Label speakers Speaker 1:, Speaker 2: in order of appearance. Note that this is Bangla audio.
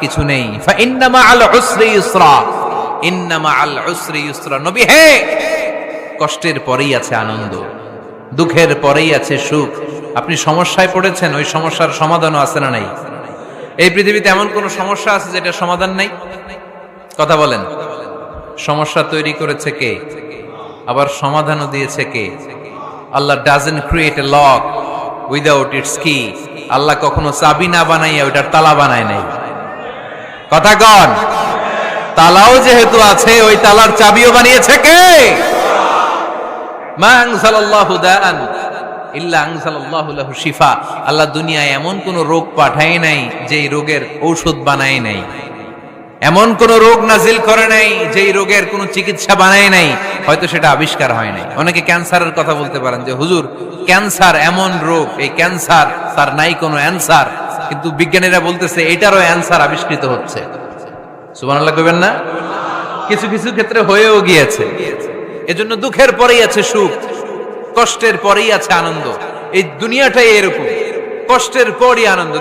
Speaker 1: কিছু নেই। ইন্নামা হে! কষ্টের পরেই আছে আনন্দ, দুঃখের পরেই আছে সুখ। আপনি সমস্যায় পড়েছেন, ওই সমস্যার সমাধানও আছে না নাই? এই পৃথিবীতে এমন কোন সমস্যা আছে যেটা সমাধান নাই? কথা বলেন। সমস্যা তৈরি করেছে কে? আবার সমাধানও দিয়েছে কে? Allah doesn't create a lock without its key Allah কখনো চাবি না বানাইয়া ওইটার তালা বানায় নাই। কথা কন। তালাও যেহেতু আছে, ওই তালার চাবিও বানিয়েছে কে? আল্লাহ দুনিয়ায় এমন কোন রোগ পাঠায় নাই, যেই রোগের ঔষধ বানায় নাই। এমন কোন রোগ নাজিল করে নাই, যেই রোগের কোনো চিকিৎসা বানায় নাই, হয়তো সেটা আবিষ্কার হয় নাই। অনেকে ক্যান্সারের কথা বলতে পারেন যে, হুজুর, ক্যান্সার এমন রোগ, এই ক্যান্সার, তার নাই কোনো অ্যান্সার। কিন্তু বিজ্ঞানীরা বলতেছে, এটারও অ্যান্সার আবিষ্কৃত হচ্ছে। সুবহানাল্লাহ কইবেন না? কিছু কিছু ক্ষেত্রে হয়েও গিয়েছে। এজন্য দুঃখের পরেই আছে সুখ, কষ্টের পরেই আছে আনন্দ। এই দুনিয়াটাই এরকম। কষ্টের পরই আনন্দ।